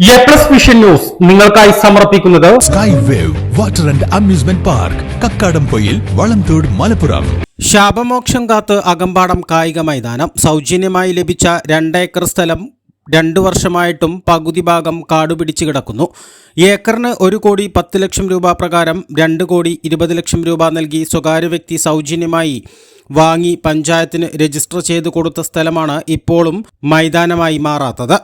A plus vision news നിങ്ങൾക്കായി സമർപ്പിക്കുന്നത് sky wave water and amusement park Kakkadampoyil Valamthode Malappuram. ശാപമോക്ഷം കാത്ത് അകമ്പാടം കായിക മൈതാനം. സൗജന്യമായി ലഭിച്ച രണ്ടേക്കർ സ്ഥലം രണ്ടു വർഷമായിട്ടും പകുതി ഭാഗം കാടുപിടിച്ച് കിടക്കുന്നു. ഏക്കറിന് ഒരു കോടി പത്ത് ലക്ഷം രൂപ പ്രകാരം രണ്ട് കോടി ഇരുപത് ലക്ഷം രൂപ നൽകി സ്വകാര്യ വ്യക്തി സൗജന്യമായി വാങ്ങി പഞ്ചായത്തിന് രജിസ്റ്റർ ചെയ്തു കൊടുത്ത സ്ഥലമാണ് ഇപ്പോഴും മൈതാനമായി മാറാത്തത്.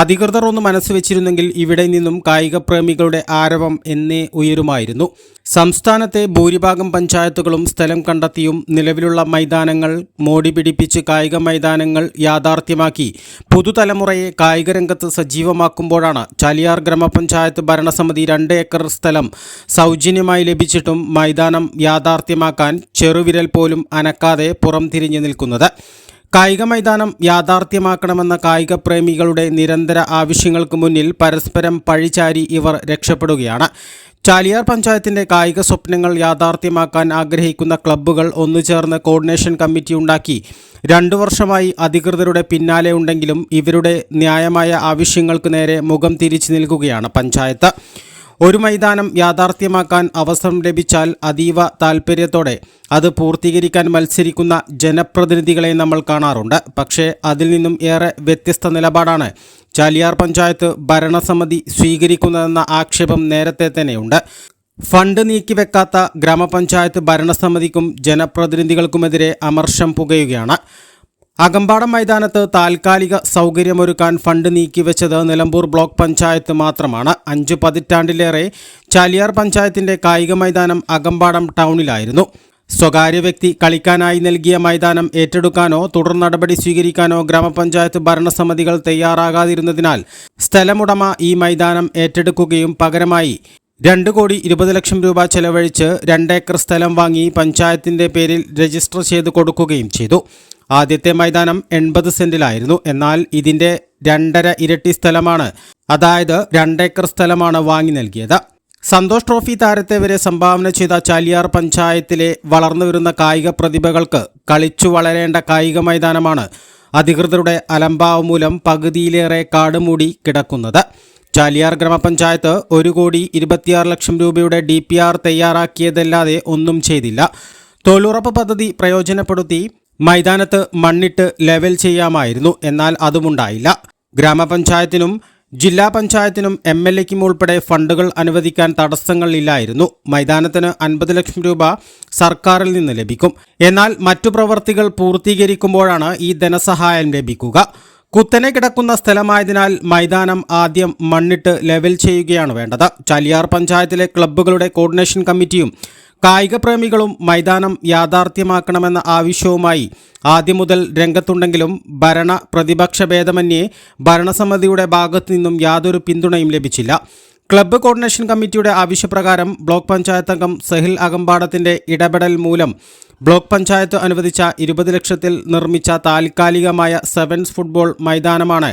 അധികൃതർ ഒന്ന് മനസ്സ് വെച്ചിരുന്നെങ്കിൽ ഇവിടെ നിന്നും കായിക പ്രേമികളുടെ ആരവം എന്നേ ഉയരുമായിരുന്നു. സംസ്ഥാനത്തെ ഭൂരിഭാഗം പഞ്ചായത്തുകളും സ്ഥലം കണ്ടെത്തിയും നിലവിലുള്ള മൈതാനങ്ങൾ മോടി പിടിപ്പിച്ച് കായിക മൈതാനങ്ങൾ യാഥാർത്ഥ്യമാക്കി. പുതുതലമുറയെ കായിക രംഗത്ത് സജീവമാക്കുമ്പോഴാണ് ചാലിയാർ ഗ്രാമപഞ്ചായത്ത് ഭരണസമിതി രണ്ട് ഏക്കർ സ്ഥലം സൗജന്യമായി ലഭിച്ചിട്ടും മൈതാനം യാഥാർത്ഥ്യമാക്കാൻ ചെറുവിരൽ പോലും അനക്കാതെ പുറംതിരിഞ്ഞു നിൽക്കുന്നത്. കായിക മൈതാനം യാഥാർത്ഥ്യമാക്കണമെന്ന കായിക പ്രേമികളുടെ നിരന്തര ആവശ്യങ്ങൾക്ക് മുന്നിൽ പരസ്പരം പഴിചാരി ഇവർ രക്ഷപ്പെടുകയാണ്. ചാലിയാർ പഞ്ചായത്തിന്റെ കായിക സ്വപ്നങ്ങൾ യാഥാർത്ഥ്യമാക്കാൻ ആഗ്രഹിക്കുന്ന ക്ലബ്ബുകൾ ഒന്നുചേർന്ന് കോർഡിനേഷൻ കമ്മിറ്റി ഉണ്ടാക്കി. രണ്ടു വർഷമായി അധികൃതരുടെ പിന്നാലെ ഉണ്ടെങ്കിലും ഇവരുടെ ന്യായമായ ആവശ്യങ്ങൾക്ക് നേരെ മുഖം തിരിച്ചു നിൽക്കുകയാണ് പഞ്ചായത്ത്. ഒരു മൈതാനം യാഥാർത്ഥ്യമാക്കാൻ അവസരം ലഭിച്ചാൽ അതീവ താൽപ്പര്യത്തോടെ അത് പൂർത്തീകരിക്കാൻ മത്സരിക്കുന്ന ജനപ്രതിനിധികളെ നമ്മൾ കാണാറുണ്ട്. പക്ഷേ അതിൽ നിന്നും ഏറെ വ്യത്യസ്ത നിലപാടാണ് ചാലിയാർ പഞ്ചായത്ത് ഭരണസമിതി സ്വീകരിക്കുന്നതെന്ന ആക്ഷേപം നേരത്തെ തന്നെയുണ്ട്. ഫണ്ട് നീക്കിവെക്കാത്ത ഗ്രാമപഞ്ചായത്ത് ഭരണസമിതിക്കും ജനപ്രതിനിധികൾക്കുമെതിരെ അമർഷം പുകയുകയാണ്. അകമ്പാടം മൈതാനത്ത് താൽക്കാലിക സൗകര്യമൊരുക്കാൻ ഫണ്ട് നീക്കിവെച്ചത് നിലമ്പൂർ ബ്ലോക്ക് പഞ്ചായത്ത് മാത്രമാണ്. അഞ്ചു പതിറ്റാണ്ടിലേറെ ചാലിയാർ പഞ്ചായത്തിന്റെ കായിക മൈതാനം അകമ്പാടം ടൗണിലായിരുന്നു. സ്വകാര്യ വ്യക്തി കളിക്കാനായി നൽകിയ മൈതാനം ഏറ്റെടുക്കാനോ തുടർ നടപടി സ്വീകരിക്കാനോ ഗ്രാമപഞ്ചായത്ത് ഭരണസമിതികൾ തയ്യാറാകാതിരുന്നതിനാൽ സ്ഥലമുടമ ഈ മൈതാനം ഏറ്റെടുക്കുകയും പകരമായി. രണ്ട് കോടി ഇരുപത് ലക്ഷം രൂപ ചെലവഴിച്ച് രണ്ടേക്കർ സ്ഥലം വാങ്ങി പഞ്ചായത്തിന്റെ പേരിൽ രജിസ്റ്റർ ചെയ്ത് കൊടുക്കുകയും ചെയ്തു. ആദ്യത്തെ മൈതാനം എൺപത് സെന്റിലായിരുന്നു. എന്നാൽ ഇതിന്റെ രണ്ടര ഇരട്ടി സ്ഥലമാണ് അതായത് രണ്ടേക്കർ സ്ഥലമാണ് വാങ്ങി നൽകിയത്. സന്തോഷ് ട്രോഫി താരത്തെ വരെ സംഭാവന ചെയ്ത ചാലിയാർ പഞ്ചായത്തിലെ വളർന്നുവരുന്ന കായിക പ്രതിഭകൾക്ക് കളിച്ചു വളരേണ്ട കായിക മൈതാനമാണ് അധികൃതരുടെ അലംഭാവം മൂലം പകുതിയിലേറെ കാടുമൂടി കിടക്കുന്നത്. ചാലിയാർ ഗ്രാമപഞ്ചായത്ത് ഒരു കോടി ഇരുപത്തിയാറ് ലക്ഷം രൂപയുടെ ഡി പി ആർ തയ്യാറാക്കിയതല്ലാതെ ഒന്നും ചെയ്തില്ല. തൊഴിലുറപ്പ് പദ്ധതി പ്രയോജനപ്പെടുത്തി മൈതാനത്ത് മണ്ണിട്ട് ലെവൽ ചെയ്യാമായിരുന്നു. എന്നാൽ അതുമുണ്ടായില്ല. ഗ്രാമപഞ്ചായത്തിനും ജില്ലാ പഞ്ചായത്തിനും എം എൽ എക്കും ഉൾപ്പെടെ ഫണ്ടുകൾ അനുവദിക്കാൻ തടസ്സങ്ങളില്ലായിരുന്നു മൈതാനത്തിന് അൻപത് ലക്ഷം രൂപ സർക്കാരിൽ നിന്ന് ലഭിക്കും. എന്നാൽ മറ്റു പ്രവർത്തികൾ പൂർത്തീകരിക്കുമ്പോഴാണ് ഈ ധനസഹായം ലഭിക്കുക. കുത്തനെ കിടക്കുന്ന സ്ഥലമായതിനാൽ മൈതാനം ആദ്യം മണ്ണിട്ട് ലെവൽ ചെയ്യുകയാണ് വേണ്ടത്. ചാലിയാർ പഞ്ചായത്തിലെ ക്ലബ്ബുകളുടെ കോർഡിനേഷൻ കമ്മിറ്റിയും കായിക പ്രേമികളും മൈതാനം യാഥാർത്ഥ്യമാക്കണമെന്ന ആവശ്യവുമായി ആദ്യം മുതൽ രംഗത്തുണ്ടെങ്കിലും ഭരണ പ്രതിപക്ഷ ഭേദമന്യേ ഭരണസമിതിയുടെ ഭാഗത്തു നിന്നും യാതൊരു പിന്തുണയും ലഭിച്ചില്ല. ക്ലബ്ബ് കോർഡിനേഷൻ കമ്മിറ്റിയുടെ ആവശ്യപ്രകാരം ബ്ലോക്ക് പഞ്ചായത്ത് അംഗം സഹിൽ അകമ്പാടത്തിന്റെ ഇടപെടൽ മൂലം ബ്ലോക്ക് പഞ്ചായത്ത് അനുവദിച്ച ഇരുപത് ലക്ഷത്തിൽ നിർമ്മിച്ച താൽക്കാലികമായ സെവൻസ് ഫുട്ബോൾ മൈതാനമാണ്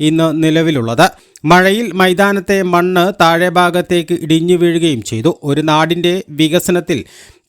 ഇന്ന് നിലവിലുള്ളത്. മഴയിൽ മൈതാനത്തെ മണ്ണ് താഴെ ഭാഗത്തേക്ക് ഇടിഞ്ഞു വീഴുകയും ചെയ്തു. ഒരു നാടിന്റെ വികസനത്തിൽ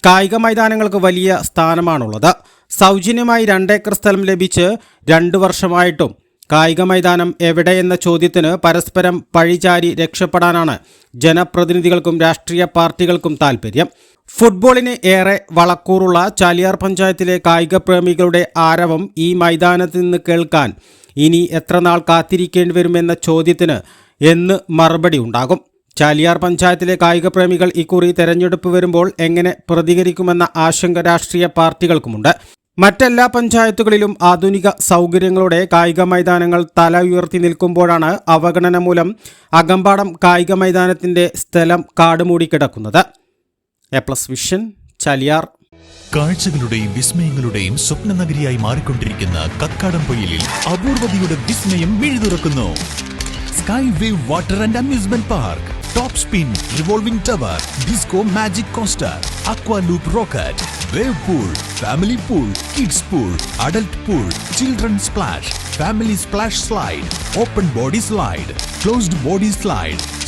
കായിക മൈതാനങ്ങൾക്ക് വലിയ സ്ഥാനമാണുള്ളത്. സൗജന്യമായി രണ്ടേക്കർ സ്ഥലം ലഭിച്ച് രണ്ടു വർഷമായിട്ടും കായിക മൈതാനം എവിടെയെന്ന ചോദ്യത്തിന് പരസ്പരം പഴിചാരി രക്ഷപ്പെടാനാണ് ജനപ്രതിനിധികൾക്കും രാഷ്ട്രീയ പാർട്ടികൾക്കും താൽപ്പര്യം ഫുട്ബോളിന് ഏറെ വളക്കൂറുള്ള ചാലിയാർ പഞ്ചായത്തിലെ കായിക പ്രേമികളുടെ ആരവം ഈ മൈതാനത്ത് നിന്ന് കേൾക്കാൻ ഇനി എത്ര നാൾ കാത്തിരിക്കേണ്ടി വരുമെന്ന ചോദ്യത്തിന് എന്ന് മറുപടി ഉണ്ടാകും. ചാലിയാർ പഞ്ചായത്തിലെ കായിക പ്രേമികൾ ഇക്കുറി തെരഞ്ഞെടുപ്പ് വരുമ്പോൾ എങ്ങനെ പ്രതികരിക്കുമെന്ന ആശങ്ക രാഷ്ട്രീയ പാർട്ടികൾക്കുമുണ്ട്. മറ്റെല്ലാ പഞ്ചായത്തുകളിലും ആധുനിക സൗകര്യങ്ങളോടെ കായിക മൈതാനങ്ങൾ തല ഉയർത്തി നിൽക്കുമ്പോഴാണ് അവഗണന മൂലം അകമ്പാടം കായിക മൈതാനത്തിന്റെ സ്ഥലം കാടുമൂടി കിടക്കുന്നത്. A plus vision Chaliyar. കാഴ്ചകളുടെയും വിസ്മയങ്ങളുടെയും സ്വപ്ന നഗരിയായി മാറിക്കൊണ്ടിരിക്കുന്ന കക്കാടം പൊയിലിൽ അപൂർവതയുടെ വിസ്മയം മിഴുതുറക്കുന്നു sky Skywave Water and Amusement Park, Top Spin Revolving Tower, Disco Magic Coaster, Aqua Loop Rocket, Wave Pool, Family Pool, Kids Pool, Adult Pool, Children Splash, Family Splash Slide, Open Body Slide, Closed Body Slide,